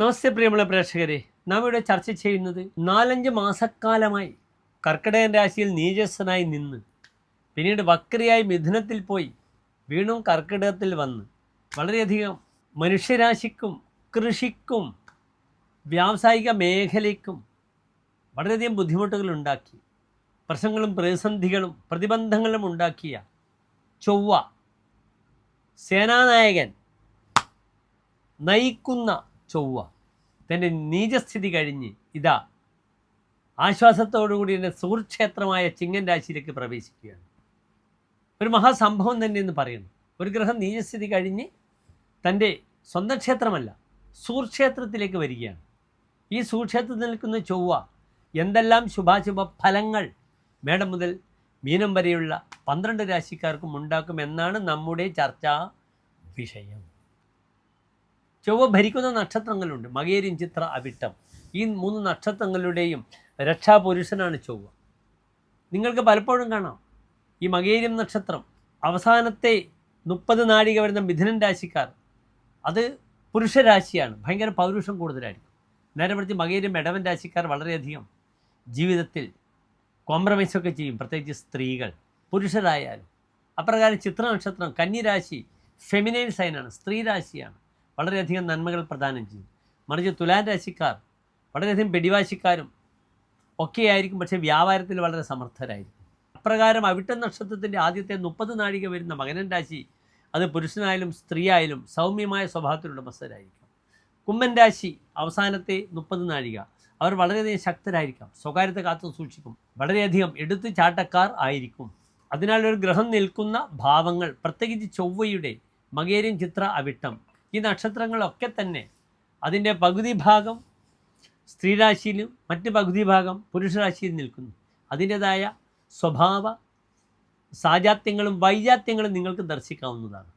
നമസ്തേ പ്രിയമുള്ള പ്രേക്ഷകരെ. നാം ഇവിടെ ചർച്ച ചെയ്യുന്നത് നാലഞ്ച് മാസക്കാലമായി കർക്കിടകൻ രാശിയിൽ നീചസ്സനായി നിന്ന് പിന്നീട് വക്രിയായി മിഥുനത്തിൽ പോയി വീണ്ടും കർക്കിടകത്തിൽ വന്ന്. വളരെയധികം മനുഷ്യരാശിക്കും കൃഷിക്കും വ്യാവസായിക മേഖലയ്ക്കും വളരെയധികം ബുദ്ധിമുട്ടുകൾ ഉണ്ടാക്കി. പ്രശ്നങ്ങളും പ്രതിസന്ധികളും പ്രതിബന്ധങ്ങളും ഉണ്ടാക്കിയ ചൊവ്വ സേനാനായകൻ നയിക്കുന്ന ചൊവ്വ. തന്റെ നീചസ്ഥിതി കഴിഞ്ഞ് ഇതാ. ആശ്വാസത്തോടുകൂടി എന്റെ സുഹൃക്ഷേത്രമായ ചിങ്ങൻ രാശിയിലേക്ക് പ്രവേശിക്കുകയാണ്. ഒരു മഹാസംഭവം തന്നെ എന്ന് പറയുന്നു. ഒരു ഗ്രഹം നീചസ്ഥിതി കഴിഞ്ഞ് തന്റെ സ്വന്തം ക്ഷേത്രമല്ല സുഹൃക്ഷേത്രത്തിലേക്ക് വരികയാണ്. ഈ സുഹൃക്ഷേത്രത്തിൽ നിൽക്കുന്ന ചൊവ്വ എന്തെല്ലാം ശുഭാശുഭ ഫലങ്ങൾ മേടം മുതൽ മീനം വരെയുള്ള പന്ത്രണ്ട് രാശിക്കാർക്കും ഉണ്ടാക്കുമെന്നാണ് നമ്മുടെ ചർച്ചാ വിഷയം. ചൊവ്വ ഭരിക്കുന്ന നക്ഷത്രങ്ങളുണ്ട്. മകേരിൻ ചിത്ര അവിട്ടം. ഈ മൂന്ന് നക്ഷത്രങ്ങളുടെയും രക്ഷാപുരുഷനാണ് ചൊവ്വ. നിങ്ങൾക്ക് പലപ്പോഴും കാണാം. ഈ മകേരിയം നക്ഷത്രം അവസാനത്തെ മുപ്പത് നാഴിക വരുന്ന മിഥുനൻ രാശിക്കാർ. അത് പുരുഷരാശിയാണ്. ഭയങ്കര പൗരുഷം കൂടുതലായിരിക്കും. നേരെ മറിച്ച് മകേരിയം ഇടവൻ രാശിക്കാർ വളരെയധികം ജീവിതത്തിൽ കോംപ്രമൈസൊക്കെ ചെയ്യും. പ്രത്യേകിച്ച് സ്ത്രീകൾ പുരുഷരായാലും. അപ്രകാരം ചിത്ര നക്ഷത്രം കന്നിരാശി ഫെമിനൈൻ സൈനാണ് സ്ത്രീ രാശിയാണ്. വളരെയധികം നന്മകൾ പ്രദാനം ചെയ്യും. മറിച്ച് തുലാൻ രാശിക്കാർ വളരെയധികം പിടിവാശിക്കാരും ഒക്കെയായിരിക്കും പക്ഷേ വ്യാപാരത്തിൽ വളരെ സമർത്ഥരായിരിക്കും. അപ്രകാരം അവിട്ട നക്ഷത്രത്തിന്റെ ആദ്യത്തെ മുപ്പത് നാഴിക വരുന്ന മകനൻ രാശി അത് പുരുഷനായാലും സ്ത്രീയായാലും സൗമ്യമായ സ്വഭാവത്തിലുള്ള ഉടമസ്ഥരായിരിക്കും. കുമ്മൻ രാശി അവസാനത്തെ മുപ്പത് നാഴിക അവർ വളരെയധികം ശക്തരായിരിക്കാം. സ്വകാര്യത കാത്തു സൂക്ഷിക്കും. വളരെയധികം എടുത്തു ചാട്ടക്കാർ ആയിരിക്കും. അതിനാൽ ഒരു ഗ്രഹം നിൽക്കുന്ന ഭാവങ്ങൾ പ്രത്യേകിച്ച് ചൊവ്വയുടെ മകേരിയൻ ചിത്ര അവിട്ടം ഈ നക്ഷത്രങ്ങളൊക്കെ തന്നെ അതിന്റെ പകുതി ഭാഗം സ്ത്രീരാശിയിലും മറ്റ് പകുതി ഭാഗം പുരുഷരാശിയിൽ നിൽക്കുന്നു. അതിന്റെതായ സ്വഭാവ സാജാത്യങ്ങളും വൈജാത്യങ്ങളും നിങ്ങൾക്ക് ദർശിക്കാവുന്നതാണ്.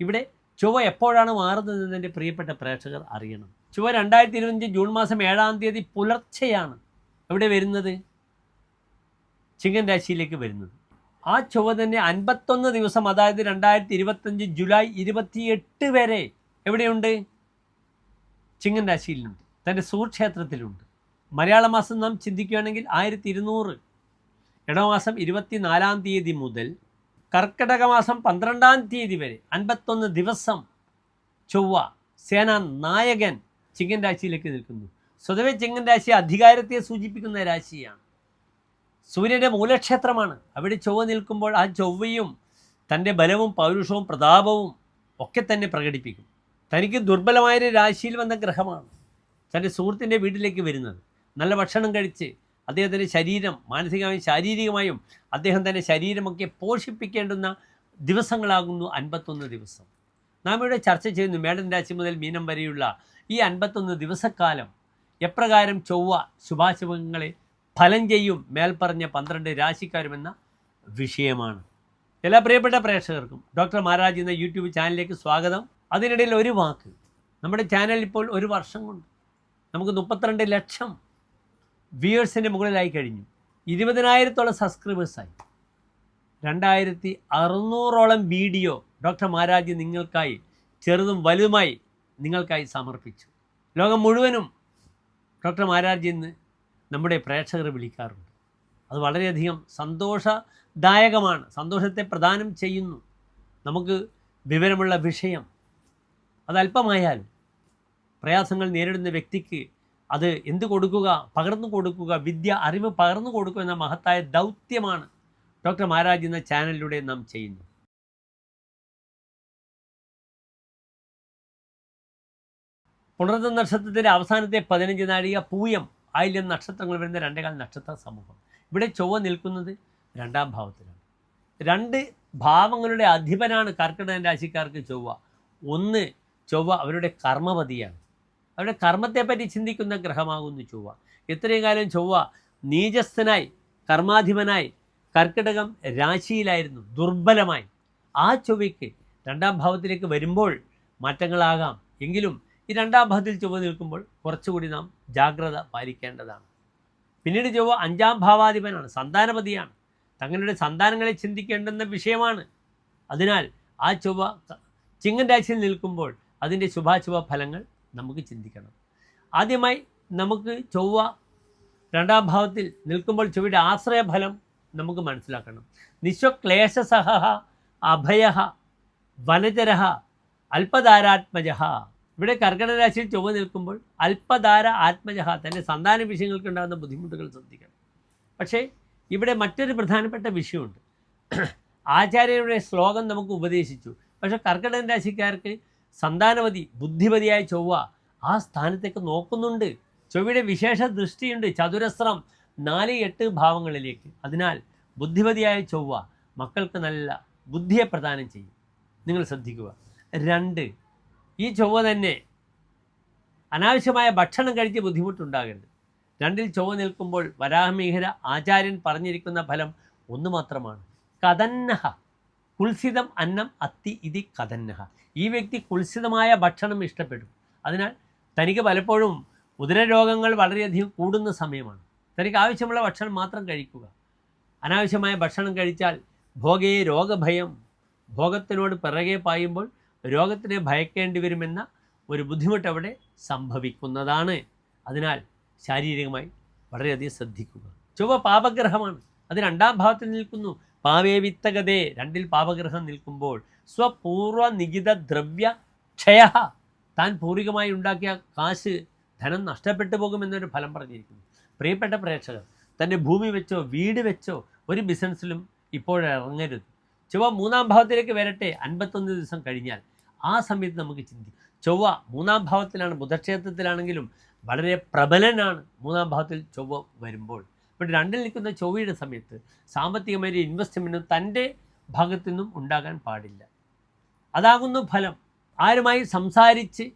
ഇവിടെ ചൊവ്വ എപ്പോഴാണ് മാറുന്നതെന്ന് എന്റെ പ്രിയപ്പെട്ട പ്രേക്ഷകർ അറിയണം. ചൊവ്വ രണ്ടായിരത്തി ഇരുപത്തഞ്ച് ജൂൺ മാസം ഏഴാം തീയതി പുലർച്ചെയാണ് എവിടെ വരുന്നത്? ചിങ്ങൻ രാശിയിലേക്ക് വരുന്നത്. ആ ചൊവ്വ തന്നെ അൻപത്തൊന്ന് ദിവസം അതായത് രണ്ടായിരത്തി ഇരുപത്തഞ്ച് ജൂലൈ ഇരുപത്തിയെട്ട് വരെ എവിടെയുണ്ട്? ചിങ്ങൻ രാശിയിലുണ്ട്. തന്റെ സൂക്ഷേത്രത്തിലുണ്ട് മലയാള മാസം നാം ചിന്തിക്കുകയാണെങ്കിൽ ആയിരത്തി ഇരുന്നൂറ് ഇടമാസം ഇരുപത്തിനാലാം തീയതി മുതൽ കർക്കിടക മാസം പന്ത്രണ്ടാം തീയതി വരെ അൻപത്തൊന്ന് ദിവസം ചൊവ്വ സേനാ നായകൻ ചിങ്ങൻ രാശിയിലേക്ക് നിൽക്കുന്നു. സ്വതവേ ചിങ്ങൻ രാശി അധികാരത്തെ സൂചിപ്പിക്കുന്ന രാശിയാണ്. സൂര്യന്റെ മൂലക്ഷേത്രമാണ്. അവിടെ ചൊവ്വ നിൽക്കുമ്പോൾ ആ ചൊവ്വയും തന്റെ ബലവും പൗരുഷവും പ്രതാപവും ഒക്കെ തന്നെ പ്രകടിപ്പിക്കും. തനിക്ക് ദുർബലമായൊരു രാശിയിൽ വന്ന ഗ്രഹമാണ് തന്റെ സുഹൃത്തിന്റെ വീട്ടിലേക്ക് വരുന്നത്. നല്ല ഭക്ഷണം കഴിച്ച് അദ്ദേഹത്തിന്റെ ശരീരം മാനസികമായും ശാരീരികമായും അദ്ദേഹം തന്റെ ശരീരമൊക്കെ പോഷിപ്പിക്കേണ്ടുന്ന ദിവസങ്ങളാകുന്നു അൻപത്തൊന്ന് ദിവസം. നാം ഇവിടെ ചർച്ച ചെയ്യുന്നു മേടൻ രാശി മുതൽ മീനം വരെയുള്ള ഈ അൻപത്തൊന്ന് ദിവസക്കാലം എപ്രകാരം ചൊവ്വ ശുഭാശുഭങ്ങളെ ഫലം ചെയ്യും മേൽപ്പറഞ്ഞ പന്ത്രണ്ട് രാശിക്കാരുമെന്ന വിഷയമാണ്. എല്ലാ പ്രിയപ്പെട്ട പ്രേക്ഷകർക്കും ഡോക്ടർ മഹാരാജ് എന്ന യൂട്യൂബ് ചാനലിലേക്ക് സ്വാഗതം. അതിനിടയിൽ ഒരു വാക്ക്. നമ്മുടെ ചാനൽ ഇപ്പോൾ ഒരു വർഷം കൊണ്ട് നമുക്ക് മുപ്പത്തിരണ്ട് ലക്ഷം വ്യൂവേഴ്സിന്റെ മുകളിലായി കഴിഞ്ഞു. ഇരുപതിനായിരത്തോളം സബ്സ്ക്രൈബേഴ്സായി രണ്ടായിരത്തി അറുന്നൂറോളം വീഡിയോ ഡോക്ടർ മഹാരാജ് നിങ്ങൾക്കായി ചെറുതും വലുതുമായി നിങ്ങൾക്കായി സമർപ്പിച്ചു. ലോകം മുഴുവനും ഡോക്ടർ മഹാരാജ് എന്ന് നമ്മുടെ പ്രേക്ഷകർ വിളിക്കാറുണ്ട്. അത് വളരെയധികം സന്തോഷദായകമാണ്. സന്തോഷത്തെ പ്രദാനം ചെയ്യുന്നു. നമുക്ക് വിവരമുള്ള വിഷയം അതല്പമായാൽ പ്രയാസങ്ങൾ നേരിടുന്ന വ്യക്തിക്ക് അത് എന്ത് കൊടുക്കുക പകർന്നു കൊടുക്കുക വിദ്യ അറിവ് പകർന്നു കൊടുക്കുക എന്ന മഹത്തായ ദൗത്യമാണ് ഡോക്ടർ മഹാരാജ് എന്ന ചാനലിലൂടെ നാം നാഴിക പൂയം ആയില്യം നക്ഷത്രങ്ങൾ വരുന്ന രണ്ടേകാൽ നക്ഷത്ര സമൂഹം. ഇവിടെ ചൊവ്വ നിൽക്കുന്നത് രണ്ടാം ഭാവത്തിലാണ്. രണ്ട് ഭാവങ്ങളുടെ അധിപനാണ് കർക്കിടകൻ രാശിക്കാർക്ക് ചൊവ്വ. ഒന്ന് ചൊവ്വ അവരുടെ കർമ്മപതിയാണ്. അവരുടെ കർമ്മത്തെപ്പറ്റി ചിന്തിക്കുന്ന ഗ്രഹമാകുന്നു ചൊവ്വ. ഇത്രയും കാലം ചൊവ്വ നീചസ്ഥനായി കർമാധിപനായി കർക്കിടകം രാശിയിലായിരുന്നു ദുർബലമായി. ആ ചൊവ്വയ്ക്ക് രണ്ടാം ഭാവത്തിലേക്ക് വരുമ്പോൾ മാറ്റങ്ങളാകാം. എങ്കിലും ഈ രണ്ടാം ഭാവത്തിൽ ചൊവ്വ നിൽക്കുമ്പോൾ കുറച്ചുകൂടി നാം ജാഗ്രത പാലിക്കേണ്ടതാണ്. പിന്നീട് ചൊവ്വ അഞ്ചാം ഭാവാധിപനാണ് സന്താനപതിയാണ്. തങ്ങളുടെ സന്താനങ്ങളെ ചിന്തിക്കേണ്ടുന്ന വിഷയമാണ്. അതിനാൽ ആ ചൊവ്വ ചിങ്ങൻ രാശിയിൽ നിൽക്കുമ്പോൾ അതിന്റെ ശുഭാശുഭ ഫലങ്ങൾ നമുക്ക് ചിന്തിക്കണം. ആദ്യമായി നമുക്ക് ചൊവ്വ രണ്ടാം ഭാവത്തിൽ നിൽക്കുമ്പോൾ ചൊവ്വയുടെ ആശ്രയഫലം നമുക്ക് മനസ്സിലാക്കണം. നിശ്വക്ലേശസഹ അഭയ വനചര അല്പധാരാത്മജ ഇവിടെ കർക്കിടക രാശിയിൽ ചൊവ്വ നിൽക്കുമ്പോൾ അല്പധാര ആത്മജഹ തന്റെ സന്താന വിഷയങ്ങൾക്കുണ്ടാകുന്ന ബുദ്ധിമുട്ടുകൾ ശ്രദ്ധിക്കണം. പക്ഷേ ഇവിടെ മറ്റൊരു പ്രധാനപ്പെട്ട വിഷയമുണ്ട്. ആചാര്യരുടെ ശ്ലോകം നമുക്ക് ഉപദേശിച്ചു. പക്ഷേ കർക്കിടക രാശിക്കാർക്ക് സന്താനവതി ബുദ്ധിപതിയായ ചൊവ്വ ആ സ്ഥാനത്തേക്ക് നോക്കുന്നുണ്ട്. ചൊവ്വയുടെ വിശേഷ ദൃഷ്ടിയുണ്ട്. ചതുരസ്രം നാല് എട്ട് ഭാവങ്ങളിലേക്ക്. അതിനാൽ ബുദ്ധിപതിയായ ചൊവ്വ മക്കൾക്ക് നല്ല ബുദ്ധിയെ പ്രദാനം ചെയ്യും. നിങ്ങൾ ശ്രദ്ധിക്കുക. രണ്ട് ഈ ചൊവ്വ തന്നെ അനാവശ്യമായ ഭക്ഷണം കഴിച്ച് ബുദ്ധിമുട്ടുണ്ടാകരുത്. രണ്ടിൽ ചൊവ്വ നിൽക്കുമ്പോൾ വരാഹമിഹിര ആചാര്യൻ പറഞ്ഞിരിക്കുന്ന ഫലം ഒന്ന് മാത്രമാണ്. കഥന്നഹ കുൽസിതം അന്നം അത്തി ഇതി കഥന്നഹ ഈ വ്യക്തി കുൽസിതമായ ഭക്ഷണം ഇഷ്ടപ്പെടും. അതിനാൽ തനിക്ക് പലപ്പോഴും ഉദരരോഗങ്ങൾ വളരെയധികം കൂടുന്ന സമയമാണ്. തനിക്ക് ആവശ്യമുള്ള ഭക്ഷണം മാത്രം കഴിക്കുക. അനാവശ്യമായ ഭക്ഷണം കഴിച്ചാൽ ഭോഗയെ രോഗഭയം. ഭോഗത്തിനോട് പിറകെ പായുമ്പോൾ രോഗത്തിനെ ഭയക്കേണ്ടി വരുമെന്ന ഒരു ബുദ്ധിമുട്ട് അവിടെ സംഭവിക്കുന്നതാണ്. അതിനാൽ ശാരീരികമായി വളരെയധികം ശ്രദ്ധിക്കുക. ചൊവ്വ പാപഗ്രഹമാണ്. അത് രണ്ടാം ഭാവത്തിൽ നിൽക്കുന്നു. പാവേ രണ്ടിൽ പാപഗ്രഹം നിൽക്കുമ്പോൾ സ്വപൂർവ നികിത ദ്രവ്യ ക്ഷയ. താൻ പൂർവികമായി ഉണ്ടാക്കിയ കാശ് ധനം നഷ്ടപ്പെട്ടു പോകുമെന്നൊരു ഫലം പറഞ്ഞിരിക്കുന്നു. പ്രിയപ്പെട്ട പ്രേക്ഷകർ തന്റെ ഭൂമി വെച്ചോ വീട് വെച്ചോ ഒരു ബിസിനസ്സിലും ഇപ്പോഴിറങ്ങരുത്. ചുവ മൂന്നാം ഭാവത്തിലേക്ക് വരട്ടെ. അൻപത്തൊന്ന് ദിവസം കഴിഞ്ഞാൽ ആ സമയത്ത് നമുക്ക് ചിന്തിക്കാം ചൊവ്വ മൂന്നാം ഭാവത്തിലാണ് ബുധക്ഷേത്രത്തിലാണെങ്കിലും വളരെ പ്രബലനാണ് മൂന്നാം ഭാവത്തിൽ ചൊവ്വ വരുമ്പോൾ. ഇവിടെ രണ്ടിൽ നിൽക്കുന്ന ചൊവ്വയുടെ സമയത്ത് സാമ്പത്തികമായ ഇൻവെസ്റ്റ്മെന്റ് തന്റെ ഭാഗത്തു നിന്നും ഉണ്ടാകാൻ പാടില്ല. അതാകുന്നു ഫലം. ആരുമായി സംസാരിച്ച്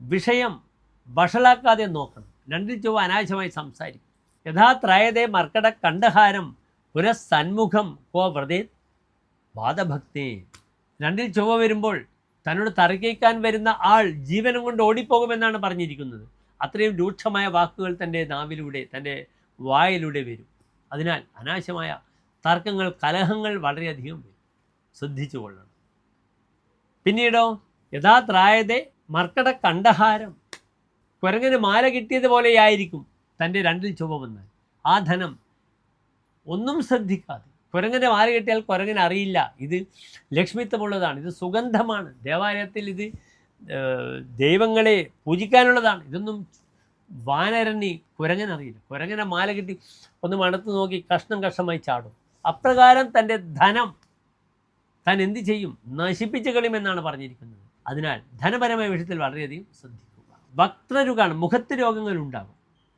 വിഷയം വഷളാക്കാതെ നോക്കണം. രണ്ടിൽ ചൊവ്വ അനാവശ്യമായി സംസാരിക്കും. യഥാത്രയതേ മർക്കട കണ്ഠഹാരം പുനഃസന്മുഖം കോ വ്രതേ വാദഭക്തി. രണ്ടിൽ ചൊവ്വ വരുമ്പോൾ തന്നോട് തർക്കിക്കാൻ വരുന്ന ആൾ ജീവനം കൊണ്ട് ഓടിപ്പോകുമെന്നാണ് പറഞ്ഞിരിക്കുന്നത്. അത്രയും രൂക്ഷമായ വാക്കുകൾ തന്റെ നാവിലൂടെ തന്റെ വായിലൂടെ വരും. അതിനാൽ അനാവശ്യമായ തർക്കങ്ങൾ കലഹങ്ങൾ വളരെയധികം വരും. ശ്രദ്ധിച്ചു കൊള്ളണം. പിന്നീടോ യഥാത്രായതെ മർക്കട കണ്ടഹാരം. കുരങ്ങന് മാല കിട്ടിയതുപോലെയായിരിക്കും തന്റെ രണ്ടിൽ ചുവ വന്നാൽ ആ ധനം ഒന്നും ശ്രദ്ധിക്കാതെ കുരങ്ങന്റെ മാല കെട്ടിയാൽ കുരങ്ങന് അറിയില്ല. ഇത് ലക്ഷ്മിത്വമുള്ളതാണ്. ഇത് സുഗന്ധമാണ്. ദേവാലയത്തിൽ ഇത് ദൈവങ്ങളെ പൂജിക്കാനുള്ളതാണ്. ഇതൊന്നും വാനരന് കുരങ്ങനറിയില്ല കുരങ്ങനെ മാല കെട്ടി ഒന്ന് മണത്ത് നോക്കി കഷ്ണം കഷ്ണമായി ചാടും. അപ്രകാരം തന്റെ ധനം താൻ എന്ത് ചെയ്യും? നശിപ്പിച്ച് കളിയുമെന്നാണ് പറഞ്ഞിരിക്കുന്നത്. അതിനാൽ ധനപരമായ വിഷയത്തിൽ വളരെയധികം ശ്രദ്ധിക്കുക. ഭക്തരുകാണ് മുഖത്ത് രോഗങ്ങൾ ഉണ്ടാകും.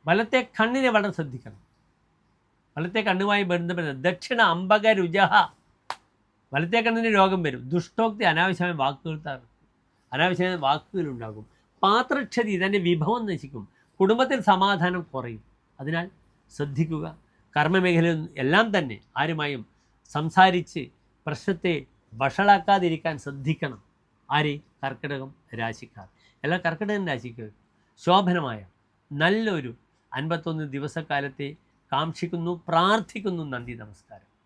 വലത്തെ കണ്ണിനെ വളരെ ശ്രദ്ധിക്കണം. വലത്തെ കണ്ണുമായി ബന്ധപ്പെടുന്നത് ദക്ഷിണ അമ്പക രുജഹ വലത്തെ കണ്ണിന് രോഗം വരും. ദുഷ്ടോക്തി അനാവശ്യമായ വാക്കുകൾ തകർക്കും. അനാവശ്യമായ വാക്കുകൾ ഉണ്ടാകും. പാത്രക്ഷതി തന്റെ വിഭവം നശിക്കും കുടുംബത്തിൽ സമാധാനം കുറയും. അതിനാൽ ശ്രദ്ധിക്കുക. കർമ്മമേഖലയിൽ എല്ലാം തന്നെ ആരുമായും സംസാരിച്ച് പ്രശ്നത്തെ വഷളാക്കാതിരിക്കാൻ ശ്രദ്ധിക്കണം. ആര്? കർക്കിടകം രാശിക്കാർ. എല്ലാ കർക്കിടകൻ രാശിക്കാർ ശോഭനമായ നല്ലൊരു അൻപത്തൊന്ന് ദിവസക്കാലത്തെ കാക്ഷിക്കുന്നു പ്രാർത്ഥിക്കുന്നു നന്ദി നമസ്കാരം.